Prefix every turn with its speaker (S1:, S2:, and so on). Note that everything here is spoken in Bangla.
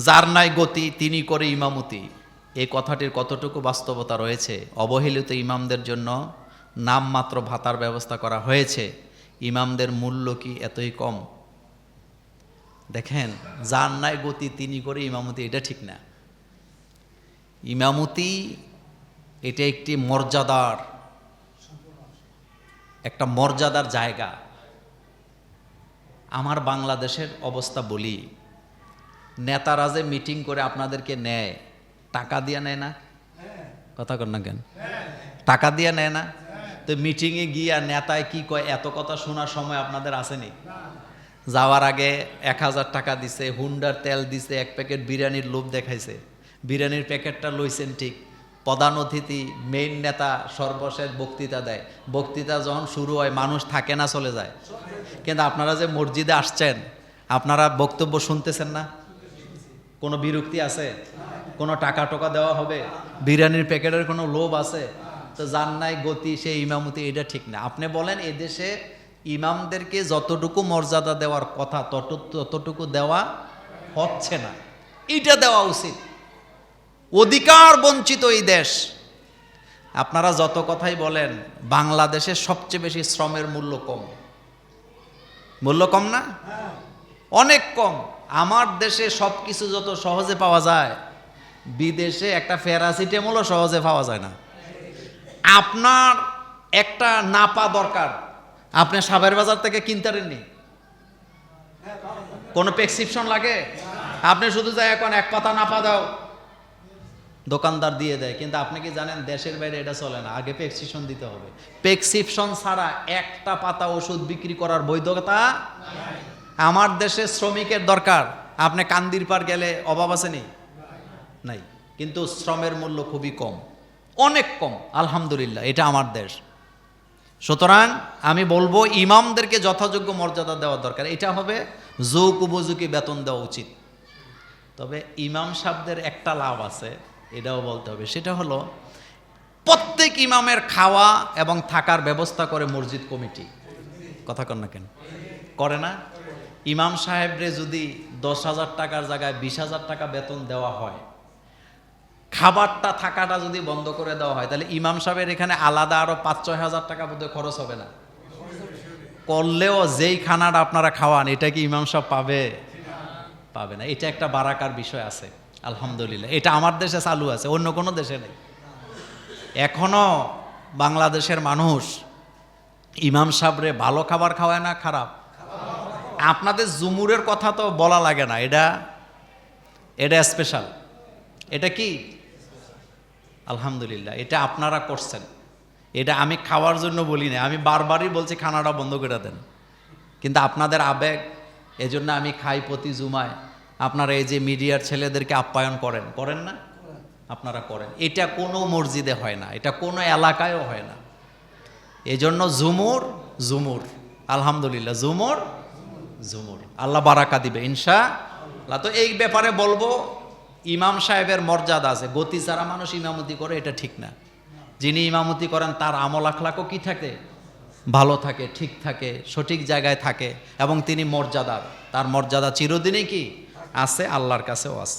S1: যার নাই গতি, তিনি করে ইমামতি। এই কথাটির কতটুকু বাস্তবতা রয়েছে? অবহেলিত ইমামদের জন্য নামমাত্র ভাতার ব্যবস্থা করা হয়েছে। ইমামদের মূল্য কি এতই কম? দেখেন, যার নাই গতি, তিনি করে ইমামতি, এটা ঠিক না। ইমামতি এটা একটি মর্যাদার, একটা মর্যাদার জায়গা। আমার বাংলাদেশের অবস্থা বলি। নেতারা যে মিটিং করে আপনাদেরকে নেয়, টাকা দিয়ে নেয় না? কথা কর না কেন? টাকা দিয়ে নেয় না? তো মিটিংয়ে গিয়া নেতায় কি কয়, এত কথা শোনার সময় আপনাদের আসেনি? যাওয়ার আগে এক হাজার টাকা দিছে, হুন্ডার তেল দিছে, এক প্যাকেট বিরিয়ানির লোভ দেখাইছে। বিরিয়ানির প্যাকেটটা লইছেন ঠিক। প্রধান অতিথি মেইন নেতা সর্বশেষ বক্তৃতা দেয়। বক্তৃতা যখন শুরু হয়, মানুষ থাকে না, চলে যায়। কিন্তু আপনারা যে মসজিদে আসছেন, আপনারা বক্তব্য শুনতেছেন না? কোনো বিরক্তি আছে? কোনো টাকা টোকা দেওয়া হবে? বিরিয়ানির প্যাকেটের কোনো লোভ আছে? তো যার নাই গতি, সে ইমামতি, এটা ঠিক না। আপনি বলেন, এদেশে ইমামদেরকে যতটুকু মর্যাদা দেওয়ার কথা, তত, ততটুকু দেওয়া হচ্ছে না। এটা দেওয়া উচিত। অধিকার বঞ্চিত এই দেশ। আপনারা যত কথাই বলেন বাংলাদেশে সবচেয়ে বেশি শ্রমের মূল্য কম। মূল্য কম না? অনেক কম। আমার দেশে সব কিছু যত সহজে পাওয়া যায়, বিদেশে একটা প্যারাসিটামলও সহজে পাওয়া যায় না। আপনার একটা নাপা দরকার। আপনি সাবের বাজার থেকে কিনতে পারেননি? কোনো প্রেসক্রিপশন লাগে? আপনি শুধু যাই এখন এক পাতা নাপা দাও। দোকানদার দিয়ে দেয়, কিন্তু আপনি কি জানেন, দেশের বাইরে এটা চলে না। আগে প্রেসক্রিপশন দিতে হবে। প্রেসক্রিপশন ছাড়া একটা পাতা ওষুধ বিক্রি করার বৈধতা আমার দেশে শ্রমিকের দরকার। আপনি কান্দির পার গেলে অভাব আছে নি? নাই। কিন্তু শ্রমের মূল্য খুবই কম। অনেক কম, আলহামদুলিল্লাহ, এটা আমার দেশ। সুতরাং আমি বলব, ইমামদেরকে যথাযোগ্য মর্যাদা দেওয়া দরকার। এটা হবে যোগ উপযোগী বেতন দেওয়া উচিত। তবে ইমাম সাহেবদের একটা লাভ আছে, এটাও বলতে হবে। সেটা হলো, প্রত্যেক ইমামের খাওয়া এবং থাকার ব্যবস্থা করে মসজিদ কমিটি। কথা কন না কেন? করে না? ইমাম সাহেবরে যদি দশ হাজার টাকার জায়গায় বিশ হাজার টাকা বেতন দেওয়া হয়, খাবারটা থাকাটা যদি বন্ধ করে দেওয়া হয়, তাহলে ইমাম সাহেবের এখানে আলাদা আরও পাঁচ ছয় হাজার টাকা বোধহয় খরচ হবে না। করলেও যেই খানাটা আপনারা খাওয়ান, এটা কি ইমাম সাহেব পাবে? পাবে না। এটা একটা বারাকার বিষয় আছে, আলহামদুলিল্লাহ। এটা আমার দেশে চালু আছে, অন্য কোনো দেশে নেই। এখনও বাংলাদেশের মানুষ ইমাম সাহেবরে ভালো খাবার খাওয়ায় না খারাপ? আপনাদের জুমুরের কথা তো বলা লাগে না, এটা এটা স্পেশাল এটা কি? আলহামদুলিল্লাহ, এটা আপনারা করছেন। এটা আমি খাওয়ার জন্য বলি না আমি বারবারই বলছি খানাটা বন্ধ করে দেন। কিন্তু আপনাদের আবেগ, এজন্য আমি খাই প্রতি জুমায়। আপনারা এই যে মিডিয়ার ছেলেদেরকে আপ্যায়ন করেন করেন না? আপনারা করেন। এটা কোনো মসজিদে হয় না, এটা কোনো এলাকায়ও হয় না। এজন্য জুমুর জুমুর। আলহামদুলিল্লাহ, জুমুর জুমুর। আল্লাহ বারাকা দিবে, ইনশা আল্লাহ। তো এই ব্যাপারে বলব, ইমাম সাহেবের মর্যাদা আছে। গতি ছাড়া মানুষ ইমামতি করে, এটা ঠিক না। যিনি ইমামতি করেন, তার আমল আখলাকও কি থাকে? ভালো থাকে, ঠিক থাকে, সঠিক জায়গায় থাকে, এবং তিনি মর্যাদার। তার মর্যাদা চিরদিনই কি? আছে, আল্লাহর কাছেও আছে।